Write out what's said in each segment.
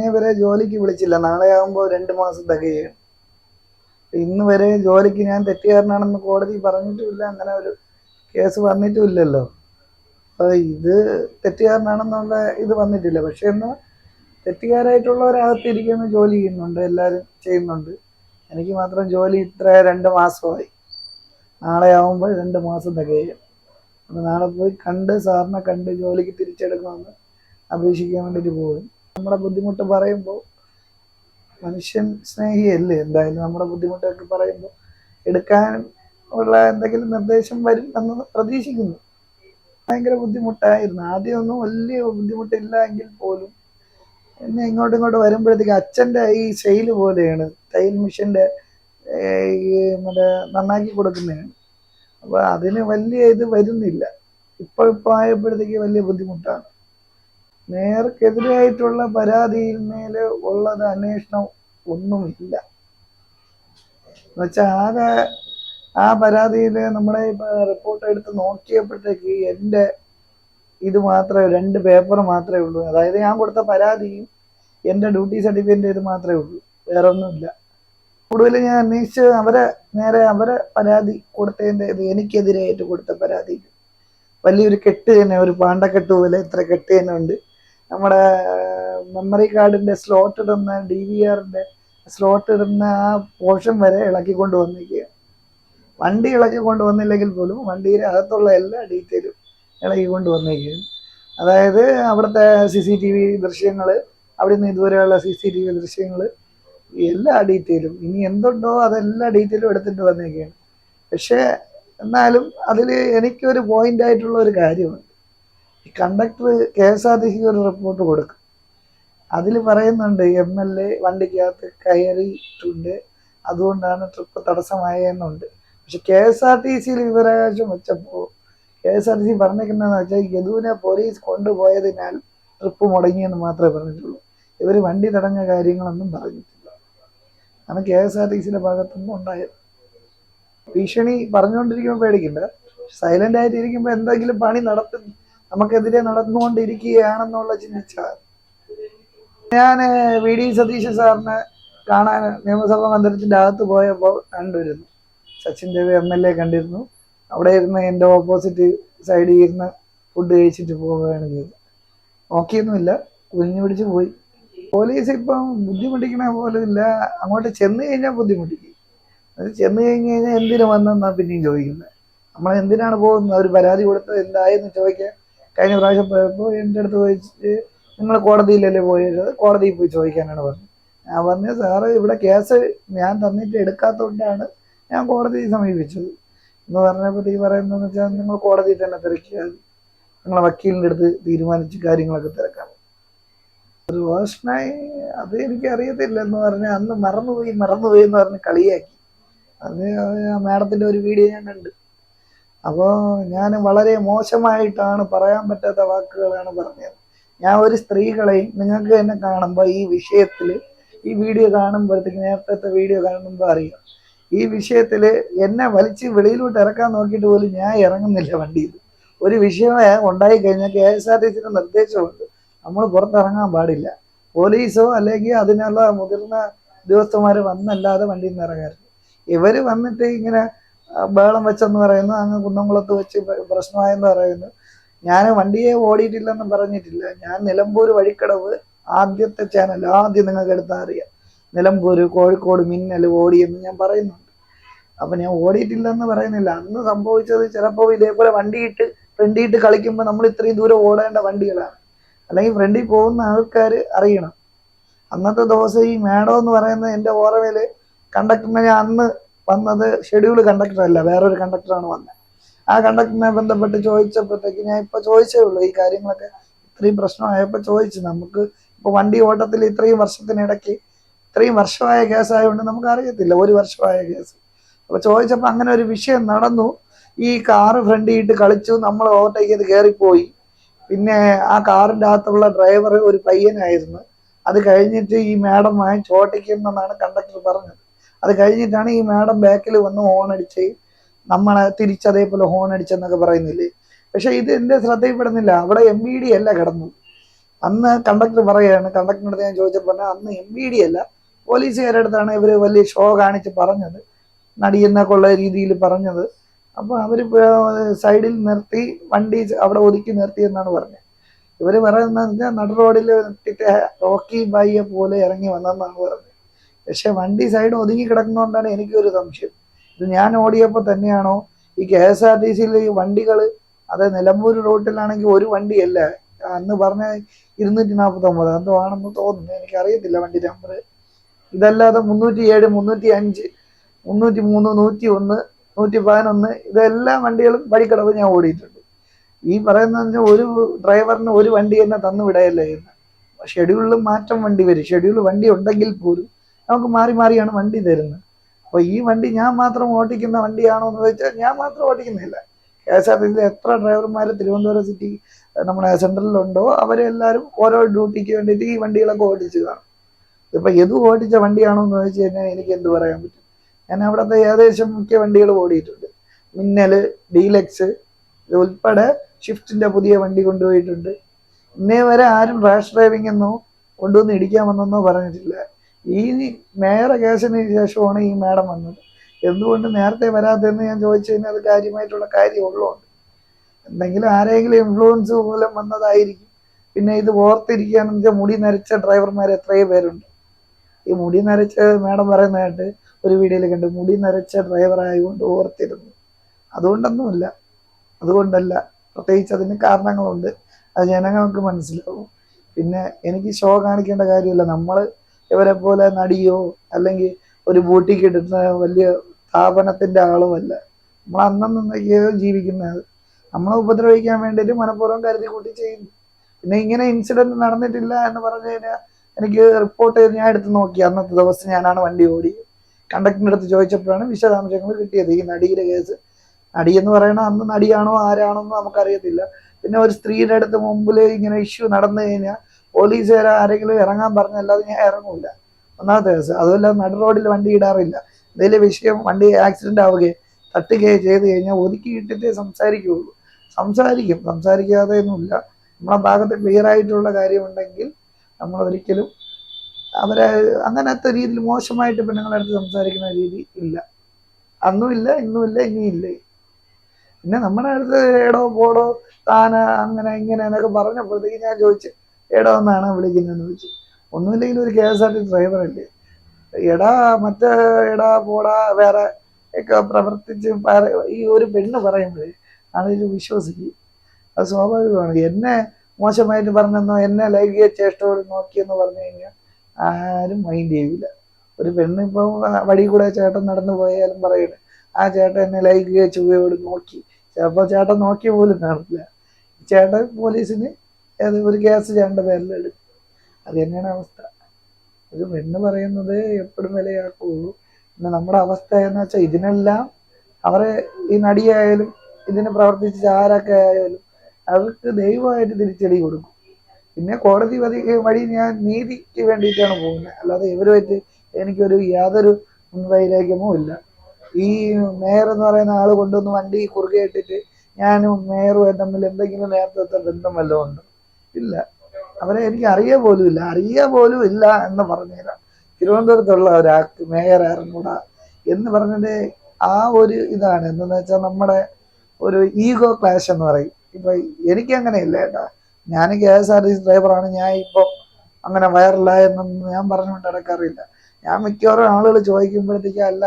ഇന്നേ വരെ ജോലിക്ക് വിളിച്ചില്ല. നാളെ ആകുമ്പോൾ രണ്ട് മാസം തികയാണ് ഇന്ന് വരെ ജോലിക്ക് ഞാൻ തെറ്റുകാരനാണെന്ന് കോടതി പറഞ്ഞിട്ടുമില്ല. അങ്ങനെ ഒരു കേസ് വന്നിട്ടുമില്ലല്ലോ. അപ്പോൾ ഇത് തെറ്റുകാരനാണെന്നുള്ള ഇത് വന്നിട്ടില്ല. പക്ഷെ എന്നാൽ തെറ്റുകാരായിട്ടുള്ളവരകത്തിരിക്കുന്ന ജോലി ചെയ്യുന്നുണ്ട് എല്ലാവരും ചെയ്യുന്നുണ്ട്. എനിക്ക് മാത്രം ജോലി ഇത്ര രണ്ട് മാസമായി. നാളെ ആകുമ്പോൾ രണ്ട് മാസം തികയും അപ്പോൾ നാളെ പോയി കണ്ട് സാറിനെ കണ്ട് ജോലിക്ക് തിരിച്ചെടുക്കണമെന്ന് അപേക്ഷിക്കാൻ വേണ്ടിയിട്ട് പോകും നമ്മുടെ ബുദ്ധിമുട്ട് പറയുമ്പോൾ മനുഷ്യൻ സ്നേഹിയല്ലേ? എന്തായാലും നമ്മുടെ ബുദ്ധിമുട്ടൊക്കെ പറയുമ്പോൾ എടുക്കാൻ ഉള്ള എന്തെങ്കിലും നിർദ്ദേശം വരും എന്ന് പ്രതീക്ഷിക്കുന്നു. ഭയങ്കര ബുദ്ധിമുട്ടായിരുന്നു. ആദ്യമൊന്നും വലിയ ബുദ്ധിമുട്ടില്ല എങ്കിൽ പോലും എന്നെ ഇങ്ങോട്ടും ഇങ്ങോട്ട് വരുമ്പോഴത്തേക്ക് അച്ഛന്റെ ഈ ശൈലി പോലെയാണ്. തയ്യൽ മിഷന്റെ ഈ മറ്റേ നന്നാക്കി കൊടുക്കുന്നതാണ്. അപ്പോൾ അതിന് വലിയ ഇത് വരുന്നില്ല. ഇപ്പോൾ ഇപ്പോൾ ആയപ്പോഴത്തേക്ക് വലിയ ബുദ്ധിമുട്ടാണ്. മേയർക്കെതിരായിട്ടുള്ള പരാതിയിൽ മേൽ ഉള്ളത് അന്വേഷണം ഒന്നുമില്ല. എന്നുവെച്ചാൽ ആകെ ആ പരാതിയിൽ നമ്മുടെ റിപ്പോർട്ട് എടുത്ത് നോക്കിയപ്പോഴത്തേക്ക് എന്റെ ഇത് മാത്രമേ രണ്ട് പേപ്പർ മാത്രമേ ഉള്ളൂ. അതായത് ഞാൻ കൊടുത്ത പരാതിയും എന്റെ ഡ്യൂട്ടി സർട്ടിഫിക്കറ്റ് ഇത് മാത്രമേ ഉള്ളൂ. വേറെ ഒന്നുമില്ല കൂടുതൽ ഞാൻ അന്വേഷിച്ച് അവരെ നേരെ അവരെ പരാതി കൊടുത്തതിന്റെ ഇത് എനിക്കെതിരായിട്ട് കൊടുത്ത പരാതി വലിയൊരു കെട്ട് തന്നെ ഒരു പാണ്ടക്കെട്ട് പോലെ ഇത്ര കെട്ട് തന്നെ ഉണ്ട്. നമ്മുടെ മെമ്മറി കാർഡിന്റെ സ്ലോട്ട് ഇടുന്ന ഡി വി ആറിന്റെ സ്ലോട്ട് ഇടുന്ന ആ പോർഷൻ വരെ ഇളക്കി കൊണ്ടുവന്നിരിക്കുക വണ്ടി ഇളക്കി കൊണ്ടുവന്നില്ലെങ്കിൽ പോലും വണ്ടിയുടെ അകത്തുള്ള എല്ലാ ഡീറ്റെയിലും ഇളക്കി കൊണ്ട് വന്നിരിക്കുകയാണ്. അതായത് അവിടുത്തെ സി സി ടി വി ദൃശ്യങ്ങൾ അവിടെ നിന്ന് ഇതുവരെയുള്ള സി സി ടി വി ദൃശ്യങ്ങൾ എല്ലാ ഡീറ്റെയിലും ഇനി എന്തുണ്ടോ അതെല്ലാ ഡീറ്റെയിലും എടുത്തിട്ട് വന്നിരിക്കുകയാണ്. പക്ഷേ എന്നാലും അതിൽ എനിക്കൊരു പോയിന്റ് ആയിട്ടുള്ള ഒരു കാര്യമുണ്ട്. ഈ conductor K S R T സിക്ക് ഒരു റിപ്പോർട്ട് കൊടുക്കും. അതിൽ പറയുന്നുണ്ട് എം എൽ എ വണ്ടിക്കകത്ത് കയറിയിട്ടുണ്ട്. അതുകൊണ്ടാണ് ട്രിപ്പ് തടസ്സമായെന്നുണ്ട്. പക്ഷെ കെ എസ് ആർ ടി സിയിൽ വിവരാവകാശം വെച്ചപ്പോൾ K S R T C പറഞ്ഞിരിക്കുന്നതെന്ന് വെച്ചാൽ യദുവിനെ പോലീസ് കൊണ്ടുപോയതിനാൽ ട്രിപ്പ് മുടങ്ങിയെന്ന് മാത്രമേ പറഞ്ഞിട്ടുള്ളൂ. ഇവർ വണ്ടി തടഞ്ഞ കാര്യങ്ങളൊന്നും പറഞ്ഞിട്ടില്ല. കാരണം കെ എസ് ആർ ടി സിയുടെ ഭാഗത്തുനിന്നും ഉണ്ടായത്. ഭീഷണി പറഞ്ഞുകൊണ്ടിരിക്കുമ്പോൾ പേടിക്കണ്ട. സൈലന്റ് ആയിട്ടിരിക്കുമ്പോൾ എന്തെങ്കിലും പണി നടത്തും നമുക്കെതിരെ നടന്നുകൊണ്ടിരിക്കുകയാണെന്നുള്ള ചിന്തിച്ചാൽ. ഞാൻ വി. ഡി. സതീശൻ സാറിനെ കാണാൻ നിയമസഭാ മന്ദിരത്തിന്റെ അകത്ത് പോയപ്പോൾ കണ്ടിരുന്നു. Sachin Dev M L A കണ്ടിരുന്നു. അവിടെ ഇരുന്ന് എന്റെ ഓപ്പോസിറ്റ് സൈഡിൽ ഇരുന്ന് ഫുഡ് കഴിച്ചിട്ട് പോവുകയാണ് ചെയ്തത്. നോക്കിയൊന്നുമില്ല. കുഞ്ഞു പിടിച്ച് പോയി. പോലീസ് ഇപ്പം ബുദ്ധിമുട്ടിക്കണ പോലും ഇല്ല. അങ്ങോട്ട് ചെന്ന് കഴിഞ്ഞാൽ ബുദ്ധിമുട്ടിക്കും. അത് ചെന്ന് കഴിഞ്ഞ് കഴിഞ്ഞാൽ എന്തിനു വന്നെന്നാണ് പിന്നെയും ചോദിക്കുന്നത്. നമ്മൾ എന്തിനാണ് പോകുന്നത്? അവർ പരാതി കൊടുത്തത് എന്തായെന്ന് ചോദിക്കാൻ കഴിഞ്ഞ പ്രാവശ്യം പോയപ്പോൾ എന്റെ അടുത്ത് ചോദിച്ചിട്ട് നിങ്ങൾ കോടതിയിലല്ലേ പോയത് കോടതിയിൽ പോയി ചോദിക്കാനാണ് പറഞ്ഞത് ഞാൻ പറഞ്ഞു സാറ് ഇവിടെ കേസ് ഞാൻ തന്നിട്ട് എടുക്കാത്തതുകൊണ്ടാണ് ഞാൻ കോടതിയെ സമീപിച്ചത്. എന്ന് പറഞ്ഞപ്പോഴത്തേക്ക് പറയുന്നതെന്ന് വെച്ചാൽ നിങ്ങൾ കോടതിയിൽ തന്നെ തിരക്കുക നിങ്ങളെ വക്കീലിന്റെ അടുത്ത് തീരുമാനിച്ച് കാര്യങ്ങളൊക്കെ തിരക്കാം. ഒരു വേർഷനായി അത് എനിക്ക് അറിയത്തില്ല എന്ന് പറഞ്ഞാൽ അന്ന് മറന്നുപോയി മറന്നുപോയി എന്ന് പറഞ്ഞ് കളിയാക്കി. അത് മാഡത്തിന്റെ ഒരു വീഡിയോ ഞാൻ കണ്ട്. അപ്പോൾ ഞാൻ വളരെ മോശമായിട്ടാണ് പറയാൻ പറ്റാത്ത വാക്കുകളാണ് പറഞ്ഞത്. ഞാൻ ഒരു സ്ത്രീകളെയും നിങ്ങൾക്ക് തന്നെ കാണുമ്പോൾ ഈ വിഷയത്തിൽ ഈ വീഡിയോ കാണുമ്പോഴത്തേക്ക് നേരത്തെ വീഡിയോ കാണുമ്പോൾ അറിയാം. ഈ വിഷയത്തിൽ എന്നെ വലിച്ച് വെളിയിലോട്ട് ഇറക്കാൻ നോക്കിയിട്ട് പോലും ഞാൻ ഇറങ്ങുന്നില്ല വണ്ടിയിൽ ഒരു വിഷയം ഉണ്ടായി കഴിഞ്ഞാൽ കെ എസ് ആർ ടി സിയുടെ നിർദ്ദേശമുണ്ട്. നമ്മൾ പുറത്തിറങ്ങാൻ പാടില്ല. പോലീസോ അല്ലെങ്കിൽ അതിനുള്ള മുതിർന്ന ഉദ്യോഗസ്ഥന്മാർ വന്നല്ലാതെ വണ്ടിയിൽ നിന്ന് ഇറങ്ങരുത്. ഇവർ വന്നിട്ട് ഇങ്ങനെ ബഹളം വെച്ചെന്ന് പറയുന്നു അങ്ങ് കുന്നംകുളത്ത് വെച്ച് പ്രശ്നമായെന്ന് പറയുന്നു. ഞാൻ വണ്ടിയെ ഓടിയിട്ടില്ലെന്ന് പറഞ്ഞിട്ടില്ല. ഞാൻ നിലമ്പൂർ വഴിക്കടവ് ആദ്യത്തെ ചാനൽ ആദ്യം നിങ്ങൾക്ക് എടുത്താൽ അറിയാം. നിലമ്പൂർ കോഴിക്കോട് മിന്നൽ ഓടിയെന്ന് ഞാൻ പറയുന്നുണ്ട്. അപ്പം ഞാൻ ഓടിയിട്ടില്ലെന്ന് പറയുന്നില്ല. അന്ന് സംഭവിച്ചത് ചിലപ്പോൾ ഇതേപോലെ വണ്ടിയിട്ട് ഫ്രണ്ടിയിട്ട് കളിക്കുമ്പോൾ നമ്മൾ ഇത്രയും ദൂരം ഓടേണ്ട വണ്ടികളാണ്. അല്ലെങ്കിൽ ഫ്രണ്ടിൽ പോകുന്ന ആൾക്കാർ അറിയണം. അന്നത്തെ ദിവസം ഈ മേഡം എന്ന് പറയുന്നത് എന്റെ ഓർമ്മയിൽ കണ്ടക്ടറിനെ ഞാൻ അന്ന് വന്നത് ഷെഡ്യൂൾ കണ്ടക്ടർ അല്ല വേറൊരു കണ്ടക്ടറാണ് വന്നത് ആ കണ്ടക്ടറിനെ ബന്ധപ്പെട്ട് ചോദിച്ചപ്പോഴത്തേക്ക് ഞാൻ ഇപ്പൊ ചോദിച്ചേ ഉള്ളൂ ഈ കാര്യങ്ങളൊക്കെ ഇത്രയും പ്രശ്നമായപ്പോൾ ചോദിച്ചു. നമുക്ക് ഇപ്പൊ വണ്ടി ഓട്ടത്തിൽ ഇത്രയും വർഷത്തിനിടയ്ക്ക് ഇത്രയും വർഷമായ കേസ് ആയതുകൊണ്ട് നമുക്ക് അറിയത്തില്ല ഒരു വർഷമായ കേസ് അപ്പൊ ചോദിച്ചപ്പോൾ അങ്ങനെ ഒരു വിഷയം നടന്നു. ഈ കാറ് ഫ്രണ്ടിയിട്ട് കളിച്ചു നമ്മൾ ഓവർടേക്ക് ചെയ്ത് കയറിപ്പോയി പിന്നെ ആ കാറിന്റെ അകത്തുള്ള ഡ്രൈവർ ഒരു പയ്യനായിരുന്നു. അത് കഴിഞ്ഞിട്ട് ഈ മാഡം വാങ്ങിച്ച് ഓട്ടിക്കുന്നെന്നാണ് കണ്ടക്ടർ പറഞ്ഞത്. അത് കഴിഞ്ഞിട്ടാണ് ഈ മാഡം ബാക്കിൽ വന്ന് ഹോൺ അടിച്ച് നമ്മളെ തിരിച്ചതേപോലെ ഹോൺ അടിച്ചെന്നൊക്കെ പറയുന്നില്ലേ? പക്ഷെ ഇത് എന്റെ ശ്രദ്ധയിൽപ്പെടുന്നില്ല. അവിടെ എം ബി ഡി അല്ല കിടന്നു. അന്ന് കണ്ടക്ടർ പറയാണ് കണ്ടക്ടറിനടുത്ത് ഞാൻ ചോദിച്ചപ്പോൾ അന്ന് എം ബി ഡി അല്ല. പോലീസുകാരുടെ അടുത്താണ് ഇവർ വലിയ ഷോ കാണിച്ച് പറഞ്ഞത്. നടിയെന്നൊക്കെ ഉള്ള രീതിയിൽ പറഞ്ഞത്. അപ്പോൾ അവർ സൈഡിൽ നിർത്തി വണ്ടി അവിടെ ഒതുക്കി നിർത്തി എന്നാണ് പറഞ്ഞത്. ഇവർ പറയുന്നത് വെച്ചാൽ നട റോഡിൽ നിർത്തിയിട്ട് റോക്കി ബൈയെ പോലെ ഇറങ്ങി വന്നെന്നാണ് പറഞ്ഞത്. പക്ഷെ വണ്ടി സൈഡ് ഒതുങ്ങി കിടക്കുന്നതുകൊണ്ടാണ് എനിക്കൊരു സംശയം. ഇത് ഞാൻ ഓടിയപ്പോൾ തന്നെയാണോ ഈ കെ എസ് ആർ ടി സിയിലെ ഈ വണ്ടികൾ അത് നിലമ്പൂർ റൂട്ടിലാണെങ്കിൽ ഒരു വണ്ടിയല്ല അന്ന് പറഞ്ഞ ഇരുന്നൂറ്റി നാൽപ്പത്തൊമ്പത് എന്തോ ആണെന്ന് തോന്നുന്നു എനിക്കറിയത്തില്ല വണ്ടി നമ്പർ ഇതല്ലാതെ മുന്നൂറ്റി ഏഴ് മുന്നൂറ്റി അഞ്ച് മുന്നൂറ്റി മൂന്ന് നൂറ്റി ഒന്ന് നൂറ്റി പതിനൊന്ന് ഇതെല്ലാ വണ്ടികളും വഴിക്കടവ് ഞാൻ ഓടിയിട്ടുണ്ട്. ഈ പറയുന്നത് ഒരു ഡ്രൈവറിന് ഒരു വണ്ടി തന്നെ തന്നു വിടയല്ലേ എന്ന്. ഷെഡ്യൂളിൽ മാറ്റം വണ്ടി വരും. ഷെഡ്യൂൾ വണ്ടി ഉണ്ടെങ്കിൽ പോലും നമുക്ക് മാറി മാറിയാണ് വണ്ടി തരുന്നത്. അപ്പോൾ ഈ വണ്ടി ഞാൻ മാത്രം ഓടിക്കുന്ന വണ്ടിയാണോ എന്ന് ചോദിച്ചാൽ ഞാൻ മാത്രം ഓടിക്കുന്നില്ല. കെ എസ് ആർ ടി സിയിലെ എത്ര ഡ്രൈവർമാർ തിരുവനന്തപുരം സിറ്റി നമ്മുടെ സെൻട്രലിലുണ്ടോ അവരെല്ലാവരും ഓരോ ഡ്യൂട്ടിക്ക് വേണ്ടിയിട്ട് ഈ വണ്ടികളൊക്കെ ഓടിച്ചു കാണും. ഇപ്പം എത് ഓടിച്ച വണ്ടിയാണോ എന്ന് ചോദിച്ചു കഴിഞ്ഞാൽ എനിക്ക് എന്ത് പറയാൻ പറ്റും? ഞാൻ അവിടുത്തെ ഏകദേശം മുഖ്യ വണ്ടികൾ ഓടിയിട്ടുണ്ട്. മിന്നൽ ഡീലക്സ് ഉൾപ്പെടെ ഷിഫ്റ്റിന്റെ പുതിയ വണ്ടി കൊണ്ടുപോയിട്ടുണ്ട്. ഇന്നേ വരെ ആരും റാഷ് ഡ്രൈവിംഗ് എന്നോ കൊണ്ടുവന്ന് ഇടിക്കാൻ വന്നെന്നോ പറഞ്ഞിട്ടില്ല. ഈ നേരെ കേസിന് ശേഷമാണ് ഈ മാഡം വന്നത്. എന്തുകൊണ്ട് നേരത്തെ വരാത്തതെന്ന് ഞാൻ ചോദിച്ചു കഴിഞ്ഞാൽ അത് കാര്യമായിട്ടുള്ള കാര്യമുള്ളതുകൊണ്ട്. എന്തെങ്കിലും ആരെങ്കിലും ഇൻഫ്ലുവൻസ് മൂലം വന്നതായിരിക്കും. പിന്നെ ഇത് ഓർത്തിരിക്കുകയാണെന്ന് വെച്ചാൽ മുടി നരച്ച ഡ്രൈവർമാർ എത്രയോ പേരുണ്ട്. ഈ മുടി നരച്ച മാഡം പറയുന്നതായിട്ട് ഒരു വീഡിയോയിൽ കണ്ട് മുടി നരച്ച ഡ്രൈവർ ആയതുകൊണ്ട് ഓർത്തിരുന്നു. അതുകൊണ്ടൊന്നുമില്ല. അതുകൊണ്ടല്ല. പ്രത്യേകിച്ച് അതിന് കാരണങ്ങളുണ്ട്. അത് ജനങ്ങൾക്ക് മനസ്സിലാവും. പിന്നെ എനിക്ക് ഷോ കാണിക്കേണ്ട കാര്യമില്ല. നമ്മൾ ഇവരെ പോലെ നടിയോ അല്ലെങ്കിൽ ഒരു ബൂട്ടി കിട്ടുന്ന വലിയ സ്ഥാപനത്തിന്റെ ആളുമല്ല. നമ്മൾ അന്നെന്നൊക്കെയോ ജീവിക്കുന്നത്. നമ്മളെ ഉപദ്രവിക്കാൻ വേണ്ടിയിട്ട് മനഃപൂർവം കരുതി കൂട്ടി ചെയ്യുന്നു. പിന്നെ ഇങ്ങനെ ഇൻസിഡന്റ് നടന്നിട്ടില്ല എന്ന് പറഞ്ഞു കഴിഞ്ഞാൽ എനിക്ക് റിപ്പോർട്ട് ചെയ്ത് ഞാൻ എടുത്ത് നോക്കി. അന്നത്തെ ദിവസം ഞാനാണ് വണ്ടി ഓടി. കണ്ടക്ടറിന്റെ അടുത്ത് ചോദിച്ചപ്പോഴാണ് വിശദാംശങ്ങൾ കിട്ടിയത്. ഈ നടിയുടെ കേസ് നടി എന്ന് പറയണ അന്ന് നടിയാണോ ആരാണോ എന്ന് നമുക്കറിയത്തില്ല. പിന്നെ ഒരു സ്ത്രീയുടെ അടുത്ത് മുമ്പിൽ ഇങ്ങനെ ഇഷ്യൂ നടന്നു കഴിഞ്ഞാൽ പോലീസുകാർ ആരെങ്കിലും ഇറങ്ങാൻ പറഞ്ഞല്ലാതെ ഞാൻ ഇറങ്ങൂല. ഒന്നാമത്തെ കേസ് അതുമല്ല നട റോഡിൽ വണ്ടി ഇടാറില്ല. എന്തെങ്കിലും വിഷയം വണ്ടി ആക്സിഡന്റ് ആവുകയോ തട്ടുകയോ ചെയ്ത് കഴിഞ്ഞാൽ ഒതുക്കി ഇട്ടിട്ടേ സംസാരിക്കുകയുള്ളൂ. സംസാരിക്കും സംസാരിക്കാതെ ഒന്നുമില്ല നമ്മളെ ഭാഗത്ത് ക്ലിയർ ആയിട്ടുള്ള കാര്യമുണ്ടെങ്കിൽ നമ്മൾ ഒരിക്കലും അവരെ അങ്ങനത്തെ രീതിയിൽ മോശമായിട്ട് പെണ്ണുങ്ങളുടെ അടുത്ത് സംസാരിക്കുന്ന രീതി ഇല്ല. അന്നുമില്ല ഇന്നുമില്ല ഇനിയില്ല പിന്നെ നമ്മുടെ അടുത്ത് എടോ പോടോ താന അങ്ങനെ ഇങ്ങനെ എന്നൊക്കെ പറഞ്ഞപ്പോഴത്തേക്ക് ഞാൻ ചോദിച്ചു എടോ എന്നാണ് വിളിക്കുന്നതെന്ന് ചോദിച്ചു. ഒന്നുമില്ലെങ്കിലും ഒരു K S R T driver അല്ലേ എടാ മറ്റേ എടാ പോടാ വേറെ ഒക്കെ പ്രവർത്തിച്ച് ഈ ഒരു പെണ്ണ് പറയുമ്പോഴേ ആണെങ്കിൽ വിശ്വസിക്കും. അത് സ്വാഭാവികമാണ്. എന്നെ മോശമായിട്ട് പറഞ്ഞെന്നോ എന്നെ ലൈംഗിക ചേഷ്ടോട് നോക്കിയെന്ന് പറഞ്ഞു കഴിഞ്ഞാൽ ആരും മൈൻഡ് ചെയ്യില്ല ഒരു പെണ്ണ് ഇപ്പോൾ വഴി കൂടെ ചേട്ടൻ നടന്നു പോയാലും പറയുന്നത് ആ ചേട്ടൻ എന്നെ ലൈംഗിക ചുവയോട് നോക്കി. ചിലപ്പോൾ ചേട്ടൻ നോക്കി പോലും കാണില്ല ചേട്ടൻ പോലീസിന് ഏത് ഒരു കേസ് ചേട്ടന്റെ പേരിൽ എടുക്കും. അത് തന്നെയാണ് അവസ്ഥ. ഒരു പെണ്ണ് പറയുന്നത് എപ്പോഴും വിലയാക്കുള്ളൂ. പിന്നെ നമ്മുടെ അവസ്ഥ എന്ന് വെച്ചാൽ ഇതിനെല്ലാം അവരെ ഈ നടിയായാലും ഇതിനെ പ്രവർത്തിച്ച ആരൊക്കെ ആയാലും അവർക്ക് ദൈവമായിട്ട് തിരിച്ചടി കൊടുക്കും. പിന്നെ കോടതി വഴി വഴി ഞാൻ നീതിക്ക് വേണ്ടിയിട്ടാണ് പോകുന്നത്. അല്ലാതെ ഇവരുമായിട്ട് എനിക്കൊരു യാതൊരു മുൻവൈരാഗ്യമോ ഇല്ല. ഈ മേയർ എന്ന് പറയുന്ന ആൾ കൊണ്ടുവന്ന് വണ്ടി കുറുകെ ഇട്ടിട്ട് ഞാനും മേയറുമായി തമ്മിൽ എന്തെങ്കിലും നേരത്തെ ബന്ധം വല്ലതും ഉണ്ടോ? ഇല്ല. അവരെ എനിക്ക് അറിയ പോലും ഇല്ല. അറിയ പോലും ഇല്ല എന്ന് പറഞ്ഞുതരാം തിരുവനന്തപുരത്തുള്ള ഒരാൾക്ക് മേയർ ആയിരുന്നൂട എന്ന് പറഞ്ഞതിന്റെ ആ ഒരു ഇതാണ്. എന്തെന്ന് വെച്ചാൽ നമ്മുടെ ഒരു ഈഗോ ക്ലാഷ് എന്ന് പറയും. ഇപ്പൊ എനിക്ക് അങ്ങനെയില്ല ഏട്ടാ ഞാൻ K S R T C ഡ്രൈവറാണ്. ഞാൻ ഇപ്പോൾ അങ്ങനെ വൈറലായെന്നൊന്നും ഞാൻ പറഞ്ഞുകൊണ്ട് നടക്കാറില്ല. ഞാൻ മിക്കവാറും ആളുകൾ ചോദിക്കുമ്പോഴത്തേക്ക് അല്ല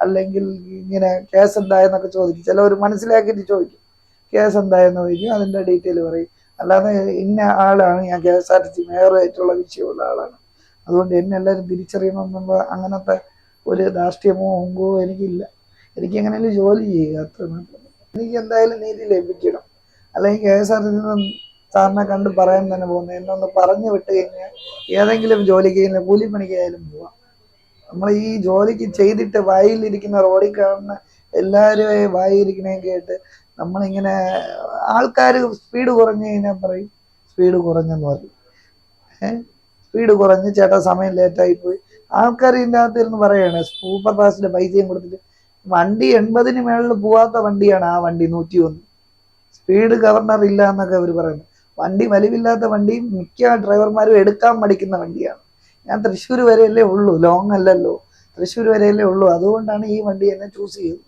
അല്ലെങ്കിൽ ഇങ്ങനെ കേസ് എന്തായെന്നൊക്കെ ചോദിക്കും. ചിലവർ മനസ്സിലാക്കിയിട്ട് ചോദിക്കും. കേസ് എന്തായെന്ന് ചോദിക്കും. അതിന്റെ ഡീറ്റെയിൽ പറയും. അല്ലാതെ ഇന്ന ആളാണ് ഞാൻ K S R T C മേയറായിട്ടുള്ള വിഷയമുള്ള ആളാണ്. അതുകൊണ്ട് എന്നെ എല്ലാവരും തിരിച്ചറിയണമെന്നുള്ള അങ്ങനത്തെ ഒരു ധാർഷ്ട്യമോ ഒങ്കോ എനിക്കില്ല. എനിക്ക് എങ്ങനെയാലും ജോലി ചെയ്യുക അത്ര എനിക്ക് എന്തായാലും നീതി ലഭിക്കണം. അല്ലെങ്കിൽ K S R T C സാറിനെ കണ്ട് പറയാൻ തന്നെ പോകുന്നത്. എന്നൊന്ന് പറഞ്ഞു വിട്ട് കഴിഞ്ഞാൽ ഏതെങ്കിലും ജോലിക്ക് കഴിഞ്ഞാൽ കൂലിപ്പണിക്കായാലും പോവാം. നമ്മൾ ഈ ജോലിക്ക് ചെയ്തിട്ട് വായിലിരിക്കുന്ന റോഡിൽ കാണുന്ന എല്ലാവരും വായിരിക്കണേം കേട്ട് നമ്മളിങ്ങനെ ആൾക്കാർ സ്പീഡ് കുറഞ്ഞു കഴിഞ്ഞാൽ പറയും സ്പീഡ് കുറഞ്ഞെന്ന് പറയും. സ്പീഡ് കുറഞ്ഞ് ചേട്ടാ സമയം ലേറ്റായി പോയി. ആൾക്കാർ ഇതിന്റെ അകത്ത് ഇരുന്ന് പറയാണ് സൂപ്പർ ഫാസ്റ്റിന്റെ പൈസയും കൊടുത്തിട്ട് വണ്ടി എൺപതിന് മേളിൽ പോവാത്ത വണ്ടിയാണ് ആ വണ്ടി നൂറ്റി ഒന്ന് സ്പീഡ് ഗവർണർ ഇല്ല എന്നൊക്കെ അവർ പറയുന്നത്. വണ്ടി വലിവില്ലാത്ത വണ്ടി മിക്ക ഡ്രൈവർമാരും എടുക്കാൻ മടിക്കുന്ന വണ്ടിയാണ്. ഞാൻ തൃശ്ശൂർ വരെയല്ലേ ഉള്ളൂ ലോങ് അല്ലല്ലോ. തൃശ്ശൂർ വരെയല്ലേ ഉള്ളൂ. അതുകൊണ്ടാണ് ഈ വണ്ടി എന്നെ ചൂസ് ചെയ്തത്.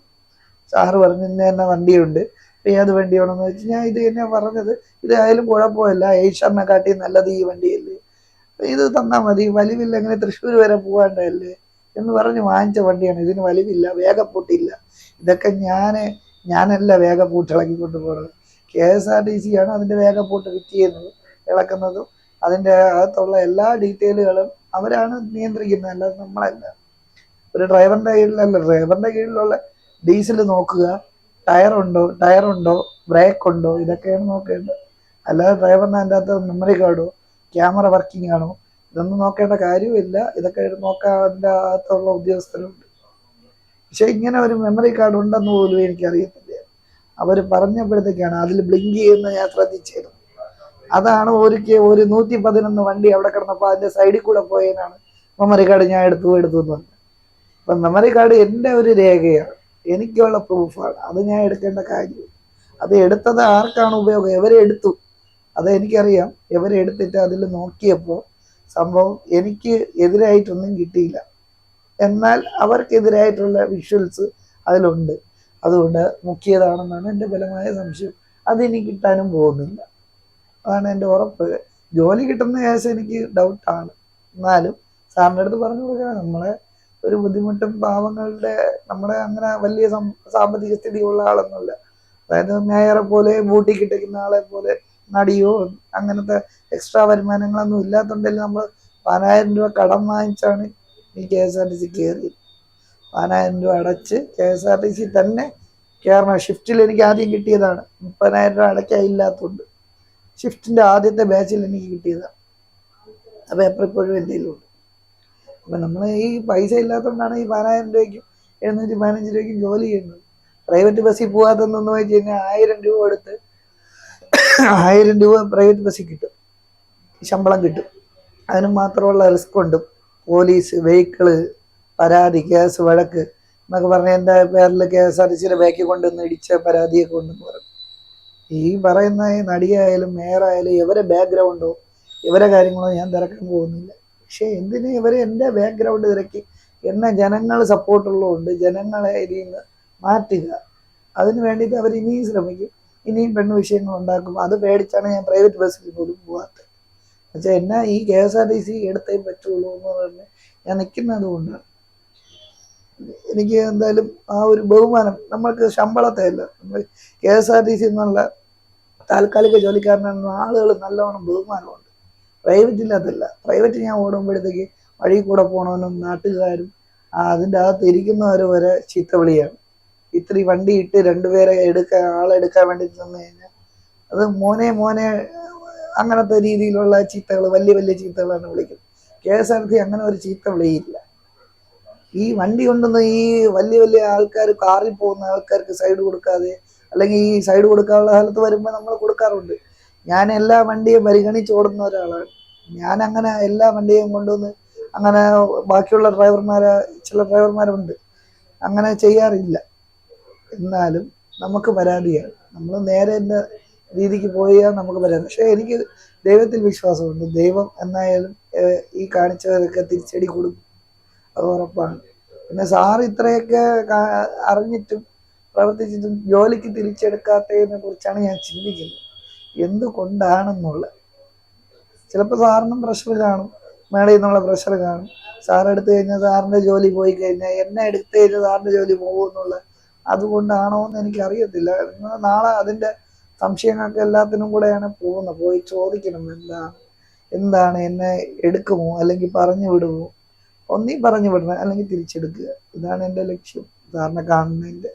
സാറ് പറഞ്ഞു ഇന്ന തന്നെ വണ്ടിയുണ്ട്. ഏത് വണ്ടി വേണമെന്ന് വെച്ച് ഞാൻ ഇത് തന്നെ പറഞ്ഞത് ഇത് ആയാലും കുഴപ്പമില്ല ഏഷ്യറിനെ കാട്ടി നല്ലത് ഈ വണ്ടിയല്ലേ? ഇത് തന്നാൽ മതി. വലിവില്ല എങ്ങനെ തൃശ്ശൂർ വരെ പോകാണ്ടല്ലേ എന്ന് പറഞ്ഞ് വാങ്ങിച്ച വണ്ടിയാണ്. ഇതിന് വലിവില്ല വേഗപ്പൂട്ടില്ല. ഇതൊക്കെ ഞാൻ ഞാനല്ല വേഗപ്പൂട്ട് ഇളക്കിക്കൊണ്ട് പോകുന്നത് K S R T C ആണ് അതിന്റെ വേഗപ്പൂട്ട് ഫിറ്റ് ചെയ്യുന്നത് ഇളക്കുന്നതും. അതിന്റെ അകത്തുള്ള എല്ലാ ഡീറ്റെയിലുകളും അവരാണ് നിയന്ത്രിക്കുന്നത് അല്ലാതെ നമ്മളല്ല. ഒരു ഡ്രൈവറിന്റെ കീഴിലല്ല. ഡ്രൈവറിന്റെ കീഴിലുള്ള ഡീസൽ നോക്കുക. ടയറുണ്ടോ? ടയറുണ്ടോ? ബ്രേക്ക് ഉണ്ടോ ഇതൊക്കെയാണ് നോക്കേണ്ടത്. അല്ലാതെ ഡ്രൈവറിന് അതിന്റെ അകത്ത് മെമ്മറി കാർഡോ ക്യാമറ വർക്കിംഗ് ആണോ? ഇതൊന്നും നോക്കേണ്ട കാര്യമില്ല. ഇതൊക്കെ നോക്കാൻ അതിന്റെ അകത്തുള്ള ഉദ്യോഗസ്ഥരുണ്ട്. പക്ഷെ ഇങ്ങനെ ഒരു മെമ്മറി കാർഡ് ഉണ്ടെന്ന് പോലും എനിക്കറിയത്തില്ല. അവർ പറഞ്ഞപ്പോഴത്തേക്കാണ് അതിൽ ബ്ലിങ്ക് ചെയ്യുന്ന ഞാൻ ശ്രദ്ധിച്ചിരുന്നു അതാണ് ഒരു ഒരു നൂറ്റി പതിനൊന്ന് വണ്ടി അവിടെ കിടന്നപ്പോൾ അതിന്റെ സൈഡിൽ കൂടെ പോയതിനാണ് മെമ്മറി കാർഡ് ഞാൻ എടുത്തു എടുത്തു എന്ന് പറഞ്ഞത്. അപ്പം മെമ്മറി കാർഡ് എന്റെ ഒരു രേഖയാണ്. എനിക്കുള്ള പ്രൂഫാണ് അത് ഞാൻ എടുക്കേണ്ട കാര്യം. അത് എടുത്തത് ആർക്കാണ് ഉപയോഗം? എവരെടുത്തു അത് എനിക്കറിയാം. ഇവരെ എടുത്തിട്ട് അതിൽ നോക്കിയപ്പോൾ സംഭവം എനിക്ക് എതിരായിട്ടൊന്നും കിട്ടിയില്ല. എന്നാൽ അവർക്കെതിരായിട്ടുള്ള വിഷ്വൽസ് അതിലുണ്ട്. അതുകൊണ്ട് മുക്കിയതാണെന്നാണ് എന്റെ ബലമായ സംശയം. അതിനി കിട്ടാനും പോകുന്നില്ല. അതാണ് എന്റെ ഉറപ്പ്. ജോലി കിട്ടുന്ന ശേഷം എനിക്ക് ഡൗട്ടാണ് എന്നാലും സാറിന്റെ അടുത്ത് പറഞ്ഞു കൊടുക്കുക നമ്മളെ ഒരു ബുദ്ധിമുട്ടും പാവങ്ങളുടെ നമ്മുടെ അങ്ങനെ വലിയ സാമ്പത്തിക സ്ഥിതിയുള്ള ആളൊന്നുമില്ല. അതായത് മേയറെ പോലെ ബൂട്ടി കിട്ടിക്കുന്ന ആളെ പോലെ നടിയോ അങ്ങനത്തെ എക്സ്ട്രാ വരുമാനങ്ങളൊന്നും ഇല്ലാത്തതുകൊണ്ടല്ലേ നമ്മൾ പതിനായിരം രൂപ കടം വാങ്ങിച്ചാണ് ഈ K S R T C കയറി പതിനായിരം രൂപ അടച്ച് K S R T C തന്നെ കയറണം ഷിഫ്റ്റിൽ എനിക്ക് ആദ്യം കിട്ടിയതാണ്. മുപ്പതിനായിരം രൂപ അടയ്ക്കാൻ ഇല്ലാത്തതുകൊണ്ട് ഷിഫ്റ്റിന്റെ ആദ്യത്തെ ബാച്ചിൽ എനിക്ക് കിട്ടിയതാണ്. ആ പേപ്പർ ഇപ്പോഴും അപ്പം നമ്മൾ ഈ പൈസ ഇല്ലാത്തതുകൊണ്ടാണ് ഈ പതിനായിരം രൂപയ്ക്കും എഴുന്നൂറ്റി പതിനഞ്ച് രൂപയ്ക്കും ജോലി ചെയ്യുന്നത്. പ്രൈവറ്റ് ബസ്സിൽ പോകാത്തതെന്ന് വെച്ച് കഴിഞ്ഞാൽ ആയിരം രൂപ എടുത്ത് ആയിരം രൂപ പ്രൈവറ്റ് ബസ്സിൽ കിട്ടും. ശമ്പളം കിട്ടും. അതിന് മാത്രമുള്ള റിസ്ക് ഉണ്ട് പോലീസ് വെഹിക്കിൾ പരാതി കേസ് വഴക്ക് എന്നൊക്കെ പറഞ്ഞ എന്റെ പേരിൽ കെ എസ് ആർ ടി സിയുടെ ബാക്കിൽ കൊണ്ടുവന്ന് ഇടിച്ച പരാതിയൊക്കെ ഉണ്ടെന്ന് പറഞ്ഞു ഈ പറയുന്ന നടിയായാലും മേയറായാലും ഇവരെ ബാക്ക്ഗ്രൗണ്ടോ ഇവരെ കാര്യങ്ങളോ ഞാൻ തിരക്കാൻ പോകുന്നില്ല. പക്ഷേ എന്തിന് ഇവർ എന്റെ ബാക്ക്ഗ്രൗണ്ട് ഇറക്കി? എന്നെ ജനങ്ങൾ സപ്പോർട്ടുള്ളതുകൊണ്ട് ജനങ്ങളെ ഇതിൽ നിന്ന് മാറ്റുക. അതിന് വേണ്ടിയിട്ട് അവർ ഇനിയും ശ്രമിക്കും. ഇനിയും പെണ്ണ് വിഷയങ്ങൾ ഉണ്ടാക്കും. അത് പേടിച്ചാണ് ഞാൻ പ്രൈവറ്റ് ബസ്സിൽ പോലും പോകാത്തത്. പക്ഷേ എന്നെ ഈ K S R T C എടുത്തേ പറ്റുള്ളൂ എന്ന് പറഞ്ഞ് ഞാൻ നിൽക്കുന്നത് കൊണ്ടാണ്. എനിക്ക് എന്തായാലും ആ ഒരു ബഹുമാനം നമ്മൾക്ക് ശമ്പളത്തെ അല്ല. നമ്മൾ K S R T C എന്നുള്ള താൽക്കാലിക ജോലിക്കാരനാണെന്ന് ആളുകൾ നല്ലവണ്ണം ബഹുമാനമുണ്ട്. പ്രൈവറ്റില്ലാത്തല്ല പ്രൈവറ്റ് ഞാൻ ഓടുമ്പോഴത്തേക്ക് വഴി കൂടെ പോണവനും നാട്ടുകാരും അതിന്റെ അകത്ത് ഇരിക്കുന്നവർ വരെ ചീത്ത വിളിയാണ്. ഇത്തിരി വണ്ടി ഇട്ട് രണ്ടുപേരെ എടുക്കാൻ ആളെടുക്കാൻ വേണ്ടി നിന്ന് കഴിഞ്ഞാൽ അത് മോനെ മോനെ അങ്ങനത്തെ രീതിയിലുള്ള ചീത്തകൾ വലിയ വലിയ ചീത്തകളാണ് വിളിക്കുന്നത്. കെ എസ് ആർ ടി അങ്ങനെ ഒരു ചീത്ത വിളിയില്ല. ഈ വണ്ടി കൊണ്ടുവന്ന് ഈ വലിയ വലിയ ആൾക്കാർ കാറിൽ പോകുന്ന ആൾക്കാർക്ക് സൈഡ് കൊടുക്കാതെ അല്ലെങ്കിൽ ഈ സൈഡ് കൊടുക്കാനുള്ള കാലത്ത് വരുമ്പോൾ നമ്മൾ കൊടുക്കാറുണ്ട്. ഞാൻ എല്ലാ വണ്ടിയും പരിഗണിച്ച് ഓടുന്ന ഒരാളാണ്. ഞാൻ അങ്ങനെ എല്ലാ വണ്ടിയും കൊണ്ടുവന്ന് അങ്ങനെ ബാക്കിയുള്ള ഡ്രൈവർമാരെ ചില ഡ്രൈവർമാരുണ്ട്. അങ്ങനെ ചെയ്യാറില്ല. എന്നാലും നമുക്ക് പരാതിയാണ്. നമ്മൾ നേരെ എന്റെ രീതിക്ക് പോയാൽ നമുക്ക് പരാതി. പക്ഷേ എനിക്ക് ദൈവത്തിൽ വിശ്വാസമുണ്ട്. ദൈവം എന്നായാലും ഈ കാണിച്ചവരൊക്കെ തിരിച്ചടി കൊടുക്കും. അത് ഉറപ്പാണ്. പിന്നെ സാർ ഇത്രയൊക്കെ അറിഞ്ഞിട്ടും പ്രവർത്തിച്ചിട്ടും ജോലിക്ക് തിരിച്ചെടുക്കാത്തതിനെ കുറിച്ചാണ് ഞാൻ ചിന്തിക്കുന്നത്. എന്തുകൊണ്ടാണെന്നുള്ളത് ചിലപ്പോൾ സാറിനും പ്രഷർ കാണും മേളയിൽ നിന്നുള്ള പ്രഷർ കാണും. സാർ കഴിഞ്ഞാൽ സാറിന്റെ ജോലി പോയി കഴിഞ്ഞാൽ എന്നെ എടുത്തു കഴിഞ്ഞാൽ സാറിന്റെ ജോലി പോകുമെന്നുള്ള അതുകൊണ്ടാണോ എന്ന് എനിക്കറിയത്തില്ല. നാളെ അതിന്റെ സംശയങ്ങൾക്ക് എല്ലാത്തിനും കൂടെയാണ് പോകുന്നത്. പോയി ചോദിക്കണം എന്താണ് എന്താണ് എന്നെ എടുക്കുമോ അല്ലെങ്കിൽ പറഞ്ഞു വിടുമോ? ഒന്നീ പറഞ്ഞു വിടണം അല്ലെങ്കിൽ തിരിച്ചെടുക്കുക. ഇതാണ് എന്റെ ലക്ഷ്യം. സാറിനെ കാണുന്നതിന്റെ